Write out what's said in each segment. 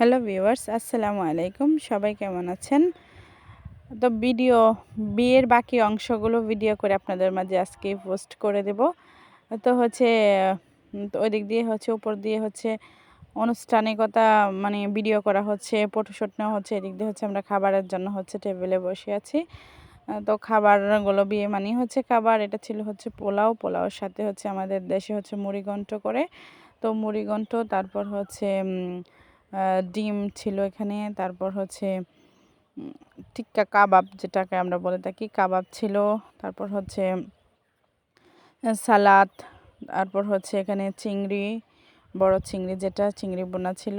Hello viewers, আসসালামু আলাইকুম। সবাই কেমন আছেন? তো ভিডিও, বিয়ের বাকি অংশগুলো ভিডিও করে আপনাদের মাঝে আজকে পোস্ট করে দেব। তো হচ্ছে ওই দিক দিয়ে হচ্ছে, উপর দিয়ে হচ্ছে আনুষ্ঠানিকতা মানে ভিডিও করা হচ্ছে ফটোশ্যুট নেওয়া হচ্ছে, এদিক দিয়ে হচ্ছে আমরা খাবারের জন্য হচ্ছে টেবিলে বসে আছি। তো খাবারগুলো বিয়ে মানে হচ্ছে খাবার, এটা ছিল হচ্ছে পোলাও। পোলাওর সাথে হচ্ছে আমাদের দেশে হচ্ছে মুড়িঘণ্ট করে। তো মুড়িঘণ্ট, তারপর হচ্ছে ডিম ছিল এখানে, তারপর হচ্ছে টিক্কা কাবাব যেটাকে আমরা বলে থাকি, কাবাব ছিল, তারপর হচ্ছে সালাদ, তারপর হচ্ছে এখানে চিংড়ি, বড় চিংড়ি যেটা, চিংড়ি বোনা ছিল,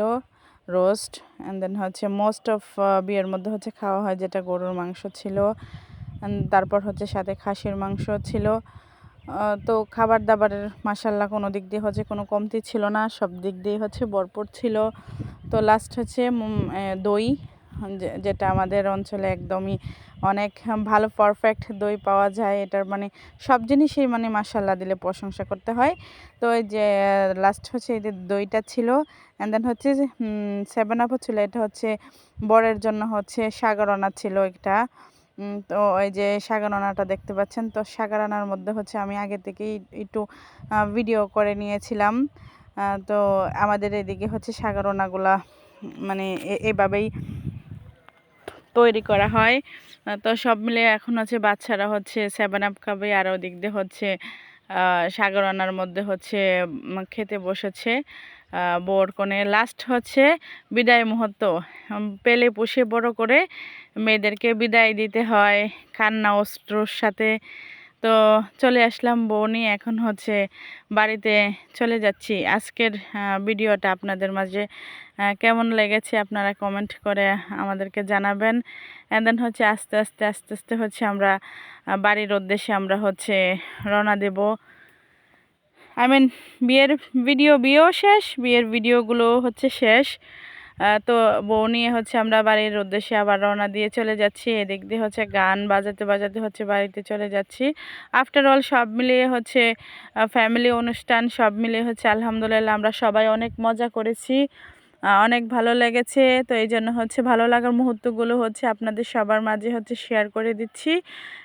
রোস্ট অ্যান্ড দেন হচ্ছে মোস্ট অফ বিয়ের মধ্যে হচ্ছে খাওয়া হয় যেটা গরুর মাংস ছিল তারপর হচ্ছে সাথে খাসির মাংস ছিল তো খাবার দাবারের মাসাল্লাহ কোনো দিক দিয়ে হচ্ছে কোনো কমতি ছিল না, সব দিক দিয়ে হচ্ছে ভরপুর ছিল। তো লাস্ট হচ্ছে দই যেটা আমাদের অঞ্চলে একদমই অনেক ভালো পারফেক্ট দই পাওয়া যায়। এটার মানে সব জিনিসই মানে মাসাল্লাহ দিলে প্রশংসা করতে হয়। তো এই যে লাস্ট হচ্ছে এই যে দইটা ছিল অ্যান্ড দেন হচ্ছে সেভেন আপও ছিল। এটা হচ্ছে বরের জন্য হচ্ছে সাগরনা ছিল একটা। তো ওই যে সাগানাটা দেখতে পাচ্ছেন, তো সাগারানার মধ্যে হচ্ছে আমি আগে থেকেই একটু ভিডিও করে নিয়েছিলাম। তো আমাদের এদিকে হচ্ছে সাগরনাগুলা মানে এভাবেই তৈরি করা হয়। তো সব মিলে এখন হচ্ছে বাচ্চারা হচ্ছে সেভেন আপ খাবে, আর ওদিক দিয়ে হচ্ছে সাগরানার মধ্যে হচ্ছে খেতে বসেছে। বোর কোণে লাস্ট হচ্ছে বিদায় মুহূর্ত। পেলে পুষে বড় করে মেয়েদেরকে বিদায় দিতে হয় কান্না অস্ত্রর সাথে। তো চলে আসলাম বউ নিয়ে এখন হচ্ছে বাড়িতে চলে যাচ্ছি। আজকের ভিডিওটা আপনাদের মাঝে কেমন লেগেছে আপনারা কমেন্ট করে আমাদেরকে জানাবেন। দেন হচ্ছে আস্তে আস্তে আস্তে আস্তে হচ্ছে আমরা বাড়ির উদ্দেশ্যে আমরা হচ্ছে রওনা দেব। আই মিন বিয়ের ভিডিও বিয়েও শেষ, বিয়ের ভিডিওগুলো হচ্ছে শেষ। তো বউ নিয়ে হচ্ছে আমরা বাড়ির উদ্দেশ্যে আবার রওনা দিয়ে চলে যাচ্ছি। এদিক দিয়ে হচ্ছে গান বাজাতে বাজাতে হচ্ছে বাড়িতে চলে যাচ্ছি। আফটার অল সব মিলিয়ে হচ্ছে ফ্যামিলি অনুষ্ঠান সব মিলিয়ে হচ্ছে, আলহামদুলিল্লাহ, আমরা সবাই অনেক মজা করেছি। অনেক ভালো লেগেছে। তো এই জন্য হচ্ছে ভালো লাগার মুহূর্তগুলো হচ্ছে আপনাদের সবার মাঝে হচ্ছে শেয়ার করে দিচ্ছি।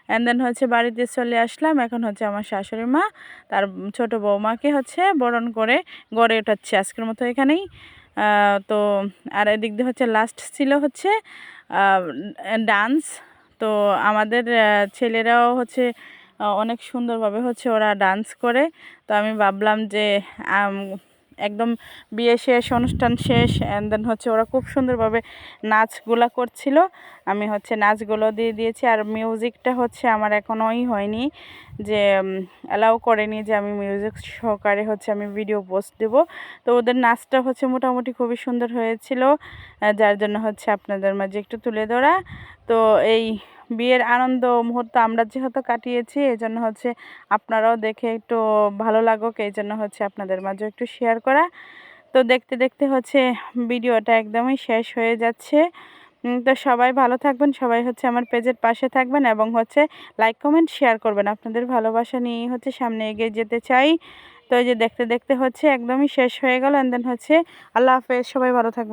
অ্যান্ড দেন হচ্ছে বাড়িতে চলে আসলাম। এখন হচ্ছে আমার শাশুড়ি মা তার ছোট বৌমাকে হচ্ছে বরণ করে গড়ে ওঠাচ্ছে আজকের মতো এখানেই। তো আর এদিক দিয়ে হচ্ছে লাস্ট ছিল হচ্ছে ডান্স তো আমাদের ছেলেরাও হচ্ছে অনেক সুন্দরভাবে হচ্ছে ওরা ডান্স করে। তো আমি ভাবলাম যে একদম বিয়ে শেষ অনুষ্ঠান শেষ অ্যান্ড দেন হচ্ছে ওরা খুব সুন্দরভাবে নাচগুলা করছিল। আমি হচ্ছে নাচগুলো দিয়ে দিয়েছি আর মিউজিকটা হচ্ছে আমার এখনোই হয়নি যে অ্যালাউ করেনি যে আমি মিউজিক সহকারে হচ্ছে আমি ভিডিও পোস্ট দেব। তো ওদের নাচটা হচ্ছে মোটামুটি খুবই সুন্দর হয়েছিল যার জন্য হচ্ছে আপনাদের মাঝে একটু তুলে ধরা। তো এই বিয়ের আনন্দ মুহূর্ত আমরা যেহেতু কাটিয়েছি, এই জন্য হচ্ছে আপনারাও দেখে একটু ভালো লাগুক, এই জন্য হচ্ছে আপনাদের মাঝে একটু শেয়ার করা। তো দেখতে দেখতে হচ্ছে ভিডিওটা একদমই শেষ হয়ে যাচ্ছে। তো সবাই ভালো থাকবেন, সবাই হচ্ছে আমার পেজের পাশে থাকবেন এবং হচ্ছে লাইক কমেন্ট শেয়ার করবেন। আপনাদের ভালোবাসা নিয়েই হচ্ছে সামনে এগিয়ে যেতে চাই। তো এই যে দেখতে দেখতে হচ্ছে একদমই শেষ হয়ে গেল। অ্যান্ড দেন হচ্ছে আল্লাহ হাফেজ, সবাই ভালো থাকবেন।